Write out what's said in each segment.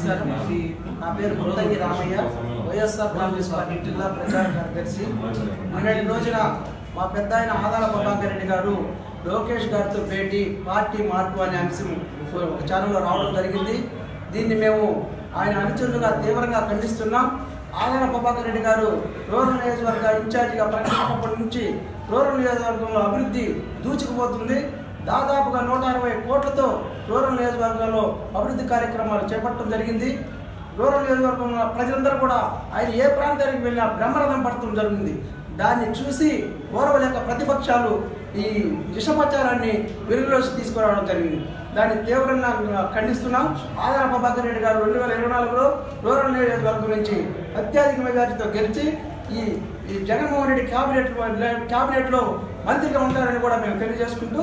నమస్కారం. నా పేరు ముత్తంగి రామయ్య. వైఎస్ఆర్ కాంగ్రెస్ పార్టీ జిల్లా ప్రచార కార్యదర్శి. నిన్నటి రోజున మా పెద్ద ఆయన ఆదాల ప్రభాకర్ రెడ్డి గారు లోకేష్ గారితో భేటీ పార్టీ మార్పు అనే అంశం ఒక ఛానల్లో రావడం జరిగింది. దీన్ని మేము ఆయన అనుచరులుగా తీవ్రంగా ఖండిస్తున్నాం. ఆదాల ప్రభాకర్ రెడ్డి గారు రూరల్ నియోజకవర్గ ఇన్ఛార్జిగా ప్రకటించినప్పటి నుంచి రూరల్ నియోజకవర్గంలో అభివృద్ధి దూచుకుపోతుంది దాదాపుగా నూట అరవై కోట్లతో రూరల్ నియోజకవర్గంలో అభివృద్ధి కార్యక్రమాలు చేపట్టడం జరిగింది. రూరల్ నియోజకవర్గంలో ప్రజలందరూ కూడా ఆయన ఏ ప్రాంతానికి వెళ్ళినా బ్రహ్మరథం పడటం జరిగింది. దాన్ని చూసి ఓర్వలేక ప్రతిపక్షాలు ఈ విషపచారాన్ని వెలుగులోకి తీసుకురావడం జరిగింది. దాన్ని తీవ్రంగా ఖండిస్తున్నాం. ఆదాయ ప్రభాకర్ రెడ్డి గారు రెండు వేల ఇరవై నాలుగులో రూరల్ నియోజకవర్గం నుంచి అత్యధిక మెజార్టీతో గెలిచి ఈ ఈ జగన్మోహన్ రెడ్డి క్యాబినెట్ క్యాబినెట్లో మంత్రిగా ఉంటారని కూడా మేము తెలియజేసుకుంటూ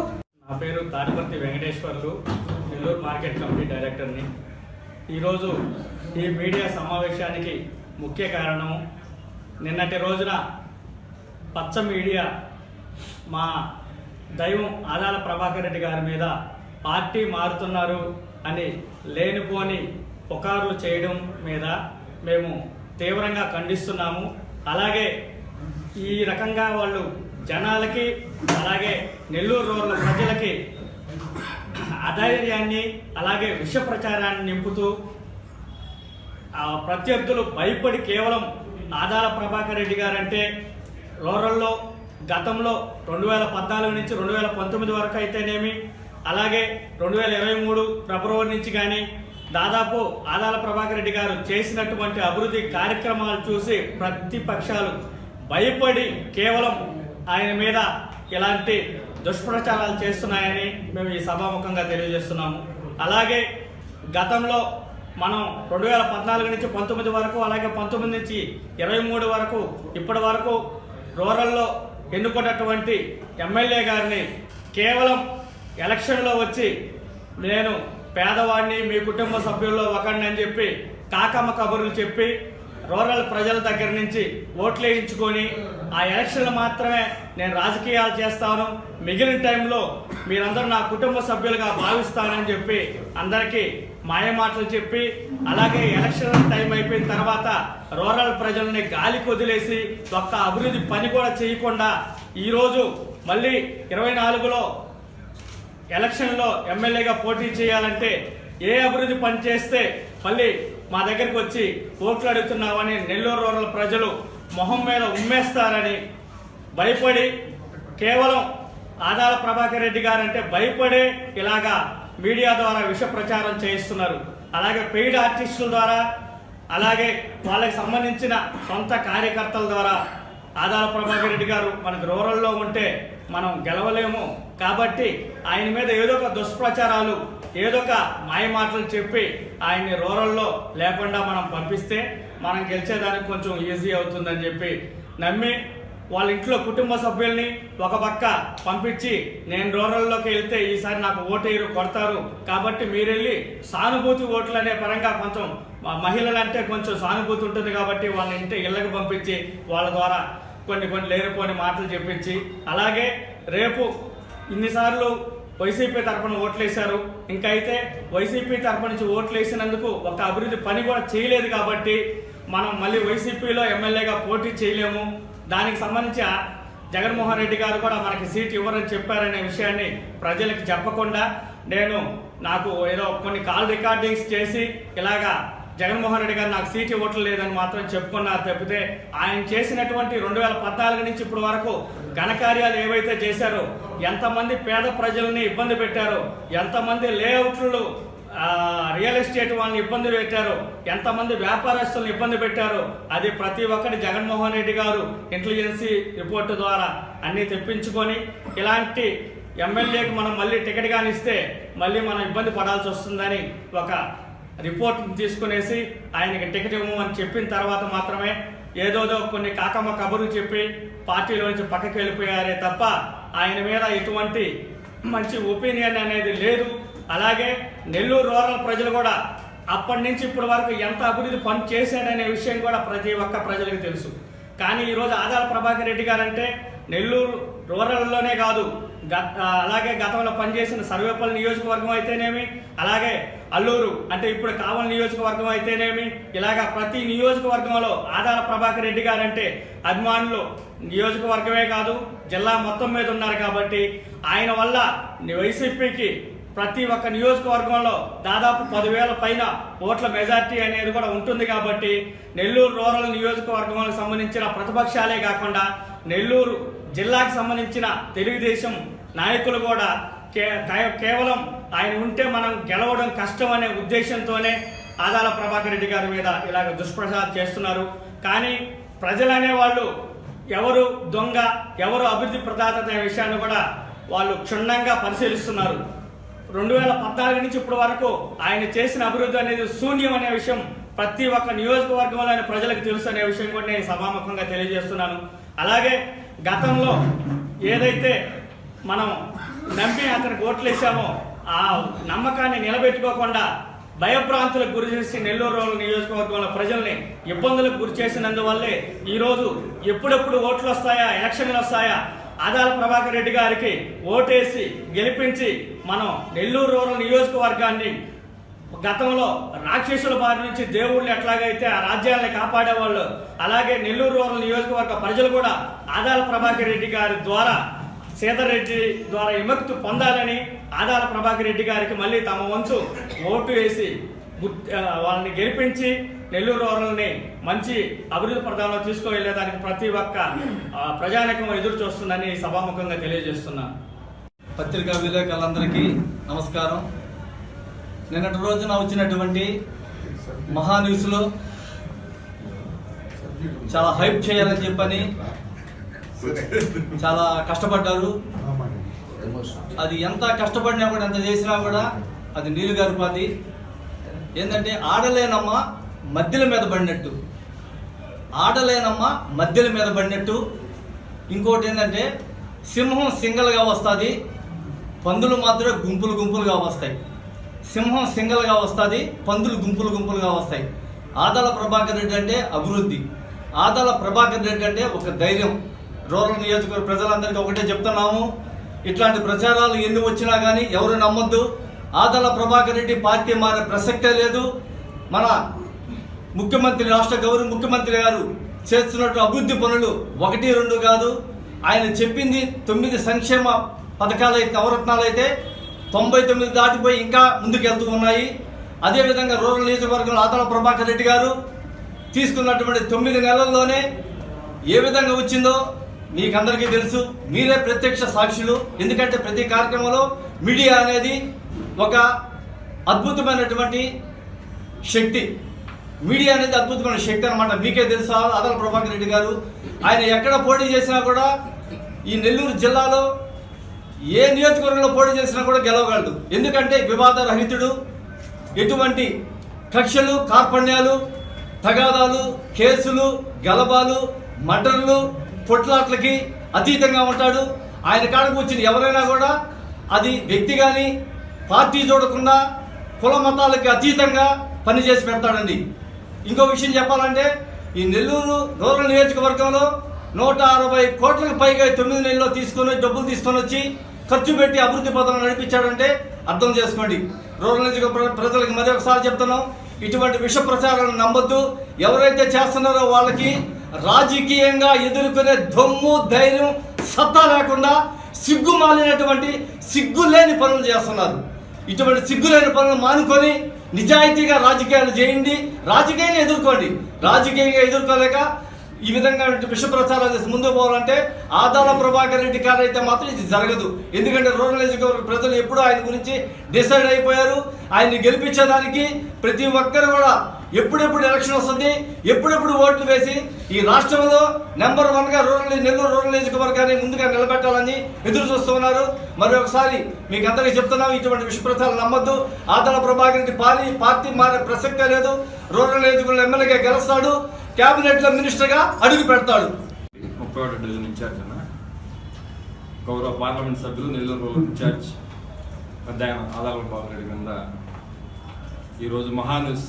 నా పేరు తాడిపర్తి వెంకటేశ్వర్లు నెల్లూరు మార్కెట్ కమిటీ డైరెక్టర్ని. ఈరోజు ఈ మీడియా సమావేశానికి ముఖ్య కారణం నిన్నటి రోజున పచ్చ మీడియా మా దైవం ఆదాల ప్రభాకర్ రెడ్డి గారి మీద పార్టీ మారుతున్నారు అని లేనిపోని పుకార్లు చేయడం మీద మేము తీవ్రంగా ఖండిస్తున్నాము. అలాగే ఈ రకంగా వాళ్ళు జనాలకి అలాగే నెల్లూరు రూరల్ ప్రజలకి అధైర్యాన్ని అలాగే విష ప్రచారాన్ని నింపుతూ ప్రత్యర్థులు భయపడి కేవలం ఆదాల ప్రభాకర్ రెడ్డి గారంటే రూరల్లో గతంలో రెండు వేల పద్నాలుగు నుంచి రెండు వేల పంతొమ్మిది వరకు అయితేనేమి అలాగే రెండు వేల ఇరవై మూడు ఫిబ్రవరి నుంచి కానీ దాదాపు ఆదాల ప్రభాకర్ రెడ్డి గారు చేసినటువంటి అభివృద్ధి కార్యక్రమాలు చూసి ప్రతిపక్షాలు భయపడి కేవలం ఆయన మీద ఇలాంటి దుష్ప్రచారాలు చేస్తున్నాయని మేము ఈ సభాముఖంగా తెలియజేస్తున్నాము. అలాగే గతంలో మనం రెండు వేల పద్నాలుగు నుంచి పంతొమ్మిది వరకు అలాగే పంతొమ్మిది నుంచి ఇరవై మూడు వరకు ఇప్పటి వరకు రూరల్లో ఎన్నుకున్నటువంటి ఎమ్మెల్యే గారిని కేవలం ఎలక్షన్లో వచ్చి నేను పేదవాడిని మీ కుటుంబ సభ్యుల్లో ఒకడిని అని చెప్పి కాకమ్మ కబుర్లు చెప్పి రూరల్ ప్రజల దగ్గర నుంచి ఓట్లు వేయించుకొని ఆ ఎలక్షన్లు మాత్రమే నేను రాజకీయాలు చేస్తాను. మిగిలిన టైంలో మీరందరూ నా కుటుంబ సభ్యులుగా భావిస్తానని చెప్పి అందరికీ మాయ మాటలు చెప్పి అలాగే ఎలక్షన్ టైం అయిపోయిన తర్వాత రూరల్ ప్రజల్ని గాలికి వదిలేసి ఒక్క అభివృద్ధి పని కూడా చేయకుండా ఈరోజు మళ్ళీ ఇరవై నాలుగులో ఎలక్షన్లో ఎమ్మెల్యేగా పోటీ చేయాలంటే ఏ అభివృద్ధి పని చేస్తే మళ్ళీ మా దగ్గరికి వచ్చి ఓట్లు అడుగుతున్నామని నెల్లూరు రూరల్ ప్రజలు మొహం మీద ఉమ్మేస్తారని భయపడి కేవలం ఆదాల ప్రభాకర్ రెడ్డి గారంటే భయపడే ఇలాగా మీడియా ద్వారా విష ప్రచారం చేయిస్తున్నారు. అలాగే పెయిడ్ ఆర్టిస్టుల ద్వారా అలాగే వాళ్ళకి సంబంధించిన సొంత కార్యకర్తల ద్వారా ఆదాల ప్రభాకర్ రెడ్డి గారు మనకు రూరల్లో ఉంటే మనం గెలవలేము. కాబట్టి ఆయన మీద ఏదో ఒక దుష్ప్రచారాలు ఏదో ఒక మాయ మాటలు చెప్పి ఆయన్ని రూరల్లో లేకుండా మనం పంపిస్తే మనం గెలిచేదానికి కొంచెం ఈజీ అవుతుందని చెప్పి నమ్మి వాళ్ళ ఇంట్లో కుటుంబ సభ్యుల్ని ఒక పక్క పంపించి నేను రూరల్లోకి వెళ్తే ఈసారి నాకు ఓటేరు కొడతారు. కాబట్టి మీరెళ్ళి సానుభూతి ఓట్లు అనే పరంగా కొంచెం మహిళలంటే కొంచెం సానుభూతి ఉంటుంది కాబట్టి వాళ్ళ ఇంటి ఇళ్ళకి పంపించి వాళ్ళ ద్వారా కొన్ని కొన్ని లేనిపోని మాటలు చెప్పించి అలాగే రేపు ఇన్నిసార్లు వైసీపీ తరపున ఓట్లేశారు. ఇంకా అయితే వైసీపీ తరపు నుంచి ఓట్లు వేసినందుకు ఒక అభివృద్ధి పని కూడా చేయలేదు కాబట్టి మనం మళ్ళీ వైసీపీలో ఎమ్మెల్యేగా పోటీ చేయలేము. దానికి సంబంధించి జగన్మోహన్ రెడ్డి గారు కూడా మనకి సీట్ ఇవ్వరని చెప్పారనే విషయాన్ని ప్రజలకు చెప్పకుండా నేను నాకు ఏదో కొన్ని కాల్ రికార్డింగ్స్ చేసి ఇలాగా జగన్మోహన్ రెడ్డి గారు నాకు సీట్ ఇవ్వట్లేదని మాత్రం చెప్పుకున్నారు తప్పితే ఆయన చేసినటువంటి రెండు వేల పద్నాలుగు నుంచి ఇప్పటి వరకు ఘనకార్యాలు ఏవైతే చేశారో ఎంతమంది పేద ప్రజల్ని ఇబ్బంది పెట్టారో ఎంతమంది లేఅవుట్లు రియల్ ఎస్టేట్ వాళ్ళని ఇబ్బంది పెట్టారు ఎంతమంది వ్యాపారస్తులను ఇబ్బంది పెట్టారు అది ప్రతి ఒక్కటి జగన్మోహన్ రెడ్డి గారు ఇంటెలిజెన్సీ రిపోర్టు ద్వారా అన్ని తెప్పించుకొని ఇలాంటి ఎమ్మెల్యేకి మనం మళ్ళీ టికెట్ కానిస్తే మళ్ళీ మనం ఇబ్బంది పడాల్సి వస్తుందని ఒక రిపోర్ట్ తీసుకునేసి ఆయనకి టికెట్ ఇవ్వమని చెప్పిన తర్వాత మాత్రమే ఏదోదో కొన్ని కాకమ్మ కబురు చెప్పి పార్టీలో నుంచి పక్కకి వెళ్ళిపోయారే తప్ప ఆయన మీద ఎటువంటి మంచి ఒపీనియన్ అనేది లేదు. అలాగే నెల్లూరు రూరల్ ప్రజలు కూడా అప్పటి నుంచి ఇప్పటి వరకు ఎంత అభివృద్ధి పని చేశాడనే విషయం కూడా ప్రతి ఒక్క ప్రజలకు తెలుసు. కానీ ఈరోజు ఆదాల ప్రభాకర్ రెడ్డి గారంటే నెల్లూరు రూరల్లోనే కాదు అలాగే గతంలో పనిచేసిన సర్వేపల్లి నియోజకవర్గం అయితేనేమి అలాగే అల్లూరు అంటే ఇప్పుడు కావల నియోజకవర్గం అయితేనేమి ఇలాగా ప్రతి నియోజకవర్గంలో ఆదాల ప్రభాకర్ రెడ్డి గారంటే అభిమానులు నియోజకవర్గమే కాదు జిల్లా మొత్తం మీద ఉన్నారు కాబట్టి ఆయన వల్ల వైసీపీకి ప్రతి ఒక్క నియోజకవర్గంలో దాదాపు పదివేల పైన ఓట్ల మెజార్టీ అనేది కూడా ఉంటుంది కాబట్టి నెల్లూరు రూరల్ నియోజకవర్గంలో సంబంధించిన ప్రతిపక్షాలే కాకుండా నెల్లూరు జిల్లాకు సంబంధించిన తెలుగుదేశం నాయకులు కూడా కే- కేవలం ఆయన ఉంటే మనం గెలవడం కష్టం అనే ఉద్దేశంతోనే ఆదాల ప్రభాకర్ రెడ్డి గారి మీద ఇలాగ దుష్ప్రచారం చేస్తున్నారు. కానీ ప్రజలనే వాళ్ళు ఎవరు దొంగ ఎవరు అభివృద్ధి ప్రదాత అనే విషయాన్ని కూడా వాళ్ళు క్షుణ్ణంగా పరిశీలిస్తున్నారు. రెండు వేల పద్నాలుగు నుంచి ఇప్పటి వరకు ఆయన చేసిన అభివృద్ధి అనేది శూన్యం అనే విషయం ప్రతి ఒక్క నియోజకవర్గంలోని ప్రజలకు తెలుసు అనే విషయం కూడా నేను సభాముఖంగా తెలియజేస్తున్నాను. అలాగే గతంలో ఏదైతే మనం నమ్మి అతనికి ఓట్లు వేసామో ఆ నమ్మకాన్ని నిలబెట్టుకోకుండా భయభ్రాంతులకు గురి చేసి నెల్లూరు రూరల్ నియోజకవర్గంలో ప్రజల్ని ఇబ్బందులకు గురి చేసినందువల్లే ఈరోజు ఎప్పుడెప్పుడు ఓట్లు వస్తాయా ఎలక్షన్లు వస్తాయా? ఆదాల ప్రభాకర్ రెడ్డి గారికి ఓటేసి గెలిపించి మనం నెల్లూరు రూరల్ నియోజకవర్గాన్ని గతంలో రాక్షసుల బారి నుంచి దేవుళ్ళు ఎట్లాగైతే ఆ రాజ్యాన్ని కాపాడేవాళ్ళు అలాగే నెల్లూరు రూరల్ నియోజకవర్గ ప్రజలు కూడా ఆదాల ప్రభాకర్ రెడ్డి గారి ద్వారా సీతారెడ్డి రెడ్డి ద్వారా విముక్తి పొందాలని ఆదాల ప్రభాకర్ రెడ్డి గారికి మళ్ళీ తమ వంతు ఓటు వేసి వాళ్ళని గెలిపించి నెల్లూరు రూరల్ని మంచి అభివృద్ధి ప్రదానంలో తీసుకువెళ్ళేదానికి ప్రతి ఒక్క ఆ, ప్రజానికం ఎదురు చూస్తుందని సభాముఖంగా తెలియజేస్తున్నాను పత్రికా విలేకరులందరికీ నమస్కారం. నిన్నటి రోజున వచ్చినటువంటి మహా న్యూస్లో చాలా హైప్ చేయాలని చెప్పని చాలా కష్టపడ్డారు. అది ఎంత కష్టపడినా కూడా ఎంత చేసినా కూడా అది నీళ్ళు గర్భాది ఏంటంటే ఆడలేనమ్మ మధ్యల మీద పడినట్టు. ఆడలేనమ్మ మధ్యల మీద పడినట్టు. ఇంకోటి ఏంటంటే సింహం సింగల్గా వస్తుంది. పందులు మాత్రం గుంపులు గుంపులుగా వస్తాయి. సింహం సింగల్గా వస్తుంది పందులు గుంపులు గుంపులుగా వస్తాయి. ఆదాల ప్రభాకర్ రెడ్డి అంటే అభివృద్ధి. ఆదాల ప్రభాకర్ రెడ్డి అంటే ఒక ధైర్యం. రూరల్ నియోజకవర్గ ప్రజలందరికీ ఒకటే చెప్తున్నాము. ఇట్లాంటి ప్రచారాలు ఎన్ని వచ్చినా కానీ ఎవరు నమ్మొద్దు. ఆదల ప్రభాకర్ రెడ్డి పార్టీ మారే ప్రసక్తే లేదు. మన ముఖ్యమంత్రి రాష్ట్ర గౌరవ ముఖ్యమంత్రి గారు చేస్తున్నట్టు అభివృద్ధి పనులు ఒకటి రెండు కాదు. ఆయన చెప్పింది తొమ్మిది సంక్షేమ పథకాలు అయితే నవరత్నాలు అయితే తొంభై తొమ్మిది దాటిపోయి ఇంకా ముందుకెళ్తూ ఉన్నాయి. అదేవిధంగా రూరల్ నియోజకవర్గంలో ఆదల ప్రభాకర్ రెడ్డి గారు తీసుకున్నటువంటి తొమ్మిది నెలల్లోనే ఏ విధంగా వచ్చిందో మీకందరికీ తెలుసు మీరే ప్రత్యక్ష సాక్షులు. ఎందుకంటే ప్రతి కార్యక్రమంలో మీడియా అనేది ఒక అద్భుతమైనటువంటి శక్తి. మీడియా అనేది అద్భుతమైన శక్తి అనమాట మీకే తెలుసా? అదల ప్రభాకర్ రెడ్డి గారు. ఆయన ఎక్కడ పోటీ చేసినా కూడా ఈ నెల్లూరు జిల్లాలో ఏ నియోజకవర్గంలో పోటీ చేసినా కూడా గెలవగలడు. ఎందుకంటే వివాద రహితుడు. ఎటువంటి కక్షలు కార్పణ్యాలు తగాదాలు కేసులు గలబాలు మటన్లు పొట్లాట్లకి అతీతంగా ఉంటాడు. ఆయన కాడకు వచ్చిన ఎవరైనా కూడా అది వ్యక్తి కానీ పార్టీ చూడకుండా కుల మతాలకి అతీతంగా పనిచేసి పెడతాడండి. ఇంకో విషయం చెప్పాలంటే ఈ నెల్లూరు రూరల్ నియోజకవర్గంలో నూట అరవై కోట్లకు పైగా తొమ్మిది నెలల్లో తీసుకొని డబ్బులు తీసుకొని వచ్చి ఖర్చు పెట్టి అభివృద్ధి పథకం నడిపించాడంటే అర్థం చేసుకోండి. రూరల్ నియోజకవర్గ ప్రజలకు మరొకసారి చెప్తున్నాం ఇటువంటి విష ప్రచారాలను నమ్మొద్దు. ఎవరైతే చేస్తున్నారో వాళ్ళకి రాజకీయంగా ఎదుర్కొనే దొమ్ము ధైర్యం సత్తా లేకుండా సిగ్గు మాలినటువంటి సిగ్గు లేని పనులు చేస్తున్నారు. ఇటువంటి సిగ్గులేని పనులు మానుకొని నిజాయితీగా రాజకీయాలు చేయండి. రాజకీయాన్ని ఎదుర్కోండి. రాజకీయంగా ఎదుర్కోలేక ఈ విధంగా విష ప్రచారాలు చేసి ముందుకు పోవాలంటే ఆదాల ప్రభాకర్ రెడ్డి గారు అయితే మాత్రం ఇది జరగదు. ఎందుకంటే రూరల్ నియోజకవర్గ ప్రజలు ఎప్పుడూ ఆయన గురించి డిసైడ్ అయిపోయారు. ఆయన్ని గెలిపించేదానికి ప్రతి ఒక్కరు కూడా ఎప్పుడెప్పుడు ఎలక్షన్ వస్తుంది ఎప్పుడెప్పుడు ఓట్లు వేసి ఈ రాష్ట్రంలో నెంబర్ వన్గా రూరల్ నెల్లూరు రూరల్ నియోజకవర్గాన్ని ముందుగా నిలబెట్టాలని ఎదురు చూస్తున్నారు మరి ఒకసారి మీకు అందరికీ చెప్తున్నాం ఇటువంటి విషప్రచారాలు నమ్మద్దు. ఆదల ప్రభాకర్ రెడ్డి పార్టీ పార్టీ మారే ప్రసక్తే లేదు. రూరల్ నియోజకవర్గం ఎమ్మెల్యేగా గెలుస్తాడు కేబినెట్లో మినిస్టర్గా అడుగు పెడతాడు. ముప్పై ఒకటి డివిజన్ ఇన్ఛార్జ్ అన్న. గౌరవ పార్లమెంట్ సభ్యులు నెల్లూరు రూరల్ ఇన్ఛార్జ్. పెద్దాయన ఆదాల బాబు రెడ్డి కింద ఈరోజు మహానుస్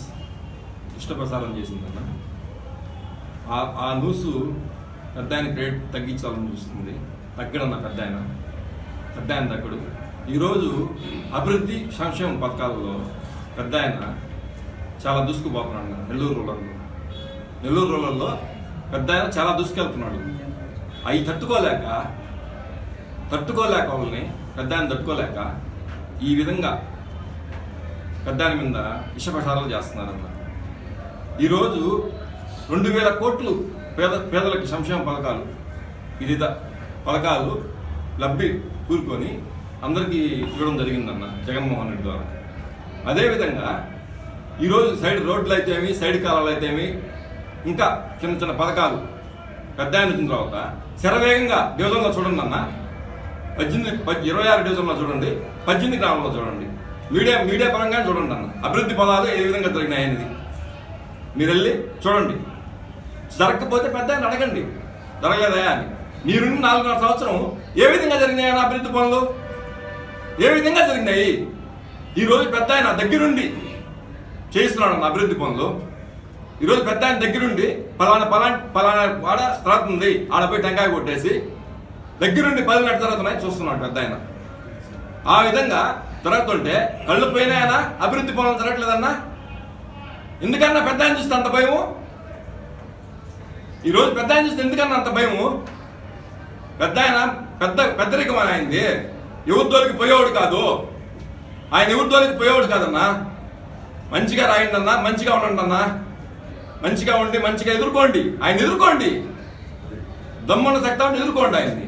ఇష్ట ప్రసారం చేసిందన్న ఆ ఆ న్యూస్ పెద్ద ఆయన క్రెడిట్ తగ్గించాలని చూస్తుంది. తగ్గడన్న పెద్ద ఆయన పెద్ద ఆయన తగ్గడు. ఈరోజు అభివృద్ధి సంక్షేమ పథకాలలో పెద్ద ఆయన చాలా దూసుకుపోతున్నాడు నెల్లూరు రూరల్లో. నెల్లూరు రూరల్లో పెద్ద ఆయన చాలా దూసుకెళ్తున్నాడు. అవి తట్టుకోలేక తట్టుకోలేక వాళ్ళని పెద్ద ఆయన తట్టుకోలేక ఈ విధంగా పెద్ద ఆయన మీద విషప్రసారాలు చేస్తున్నారన్న. ఈరోజు రెండు వేల కోట్లు పేద పేదలకు సంక్షేమ పథకాలు. వివిధ పథకాలు లబ్ధి కూరుకొని అందరికీ ఇవ్వడం జరిగిందన్న జగన్మోహన్ రెడ్డి ద్వారా. అదేవిధంగా ఈరోజు సైడ్ రోడ్లు అయితేమి సైడ్ కాలాలు అయితేమి ఇంకా చిన్న చిన్న పథకాలు పెద్ద ఆయన వచ్చిన తర్వాత శరవేగంగా డివిజన్లో చూడండి అన్న. పద్దెనిమిది పద్- ఇరవై ఆరు డివిజన్లో చూడండి పద్దెనిమిది గ్రామంలో చూడండి. మీడియా మీడియా పరంగా చూడండి అన్న. అభివృద్ధి పదాలు ఏ విధంగా జరిగినాయనేది. మీరు వెళ్ళి చూడండి. జరగకపోతే పెద్ద ఆయన అడగండి. జరగలేదా అని. మీరున్న నాలుగున్నర సంవత్సరం ఏ విధంగా జరిగినాయి అన్న అభివృద్ధి పనులు? ఏ విధంగా జరిగినాయి? ఈరోజు పెద్ద ఆయన దగ్గరుండి చేస్తున్నాడు అన్న అభివృద్ధి పనులు. ఈరోజు పెద్ద ఆయన దగ్గరుండి పలానా పలానా పలానా వాడ తర్వాత ఉంది. ఆడ పోయి టెంకాయ కొట్టేసి దగ్గరుండి పది తర్వాత జరుగుతున్నాయి చూస్తున్నాడు పెద్ద ఆయన. ఆ విధంగా జరుగుతుంటే కళ్ళు పోయినాయన? అభివృద్ధి పనులు జరగట్లేదన్నా? ఎందుకన్నా పెద్ద ఆయన చూస్తే అంత భయము? ఈరోజు పెద్ద ఆయన చూస్తే ఎందుకన్నా అంత భయము? పెద్ద ఆయన పెద్ద పెద్దరికం అని ఆయనది ఎవరితోలికి పోయేవాడు కాదు. ఆయన ఎవరితోలికి పోయేవాడు కాదన్నా. మంచిగా రాయండి అన్నా మంచిగా ఉండండి అన్నా మంచిగా ఉండి మంచిగా ఎదుర్కోండి. ఆయన ఎదుర్కోండి. దమ్మున్న శక్తాన్ని ఎదుర్కోండి ఆయన్ని.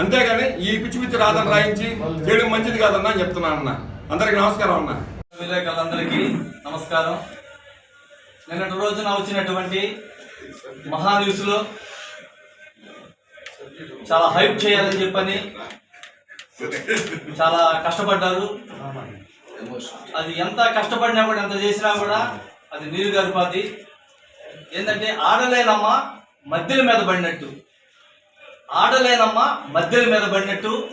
అంతేగాని ఈ పిచ్చి పిచ్చి రాదని రాయించి చేయడం మంచిది కాదన్నా అని చెప్తున్నాను అన్న. అందరికి నమస్కారం అన్నా. విలేకరులందరికీ నమస్కారం. నిన్నటి రోజున వచ్చినటువంటి మహా న్యూస్లో చాలా హైప్ చేయాలని చెప్పని చాలా కష్టపడ్డారు. అది ఎంత కష్టపడినా కూడా ఎంత చేసినా కూడా అది నీరు గర్భాది. ఏంటంటే ఆడలేనమ్మ మధ్యల మీద పడినట్టు. ఆడలేనమ్మ మధ్యల మీద పడినట్టు.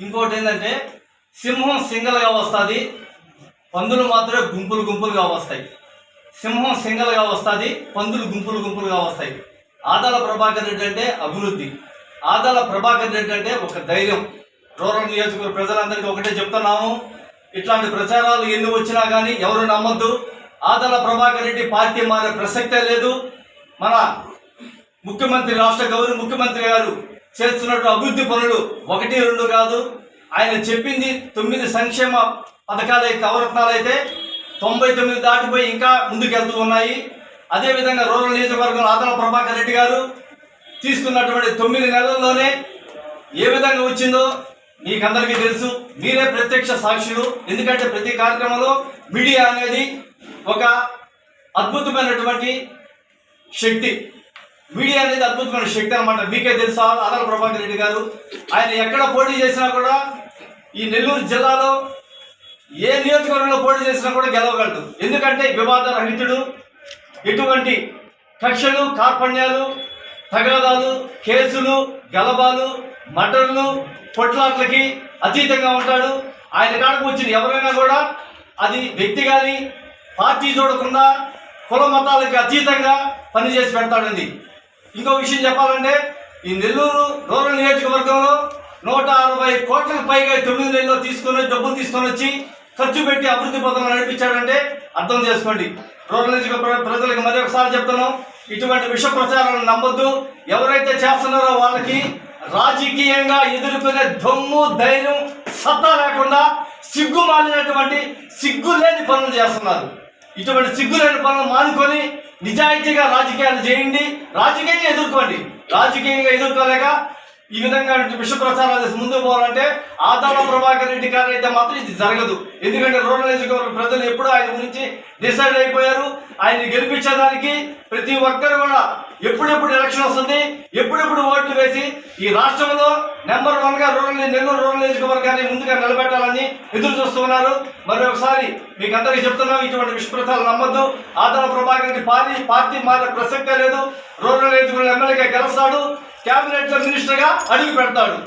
ఇంకోటి ఏంటంటే సింహం సింగల్గా వస్తుంది. పందులు మాత్రమే గుంపులు గుంపులుగా వస్తాయి. సింహం సింగల్గా వస్తుంది పందులు గుంపులు గుంపులుగా వస్తాయి. ఆదాల ప్రభాకర్ రెడ్డి అంటే అభివృద్ధి. ఆదాల ప్రభాకర్ రెడ్డి అంటే ఒక ధైర్యం. రూరల్ నియోజకవర్గ ప్రజలందరికీ ఒకటే చెప్తున్నాము ఇట్లాంటి ప్రచారాలు ఎన్ని వచ్చినా కానీ ఎవరు నమ్మద్దు. ఆదాల ప్రభాకర్ రెడ్డి పార్టీ మారే ప్రసక్తే లేదు. మన ముఖ్యమంత్రి రాష్ట్ర గౌరవ ముఖ్యమంత్రి గారు చేస్తున్నట్టు అభివృద్ధి పనులు ఒకటి రెండు కాదు. ఆయన చెప్పింది తొమ్మిది సంక్షేమ పథకాల యొక్క కవరత్నాలు అయితే తొంభై తొమ్మిది దాటిపోయి ఇంకా ముందుకెళ్తూ ఉన్నాయి. అదేవిధంగా రూరల్ నియోజకవర్గం ఆదల ప్రభాకర్ రెడ్డి గారు తీసుకున్నటువంటి తొమ్మిది నెలల్లోనే ఏ విధంగా వచ్చిందో మీకందరికీ తెలుసు. మీరే ప్రత్యక్ష సాక్షులు. ఎందుకంటే ప్రతి కార్యక్రమంలో మీడియా అనేది ఒక అద్భుతమైనటువంటి శక్తి. మీడియా అనేది అద్భుతమైన శక్తి అనమాట మీకే తెలుసా? ఆదాల ప్రభాకర్ రెడ్డి గారు. ఆయన ఎక్కడ పోటీ చేసినా కూడా ఈ నెల్లూరు జిల్లాలో ఏ నియోజకవర్గంలో పోటీ చేసినా కూడా గెలవగలడు. ఎందుకంటే వివాద రహితుడు ఎటువంటి కక్షలు కార్పణ్యాలు తగాదాలు కేసులు గలబాలు మటన్లు పొట్లాట్లకి అతీతంగా ఉంటాడు. ఆయన కాడకు వచ్చిన ఎవరైనా కూడా అది వ్యక్తి కానీ పార్టీ చూడకుండా కుల మతాలకి అతీతంగా పనిచేసి పెడతాడండి. ఇంకో విషయం చెప్పాలంటే ఈ నెల్లూరు రూరల్ నియోజకవర్గంలో నూట అరవై కోట్లకు పైగా తొమ్మిది నెలల్లో తీసుకొని వచ్చి డబ్బులు తీసుకొని వచ్చి ఖర్చు పెట్టి అభివృద్ధి పథకం నడిపించాడంటే అర్థం చేసుకోండి. రూరల్ నియోజకవర్గ ప్రజలకు మరి ఒకసారి చెప్తున్నాం ఇటువంటి విష ప్రచారాలను నమ్మొద్దు. ఎవరైతే చేస్తున్నారో వాళ్ళకి రాజకీయంగా ఎదుర్కొనే దమ్ము ధైర్యం సత్తా లేకుండా సిగ్గు మాలినటువంటి సిగ్గు లేని పనులు చేస్తున్నారు. ఇటువంటి సిగ్గు లేని పనులు మానుకొని నిజాయితీగా రాజకీయాలు చేయండి. రాజకీయంగా ఎదుర్కోండి. రాజకీయంగా ఎదుర్కోలేక ఈ విధంగా విష ప్రచారాలు చేసి ముందుకు పోవాలంటే ఆదాల ప్రభాకర్ రెడ్డి గారు అయితే మాత్రం ఇది జరగదు. ఎందుకంటే రూరల్ నియోజకవర్గ ప్రజలు ఎప్పుడూ ఆయన గురించి డిసైడ్ అయిపోయారు. ఆయన్ని గెలిపించేదానికి ప్రతి ఒక్కరు కూడా ఎప్పుడెప్పుడు ఎలక్షన్ వస్తుంది ఎప్పుడెప్పుడు ఓట్లు వేసి ఈ రాష్ట్రంలో నెంబర్ వన్గా రూరల్ నెల్లూరు రూరల్ నియోజకవర్గాన్ని ముందుగా నిలబెట్టాలని ఎదురు చూస్తున్నారు మరి ఒకసారి మీకు అందరికీ చెప్తున్నాం ఇటువంటి విషప్రచారాలు నమ్మద్దు. ఆదాల ప్రభాకర్ రెడ్డి పార్టీ పార్టీ మారే ప్రసక్తే లేదు. రూరల్ నియోజకవర్గం ఎమ్మెల్యేగా గెలుస్తాడు. క్యాబినెట్లో మినిస్టర్గా అడుగు పెడతాడు.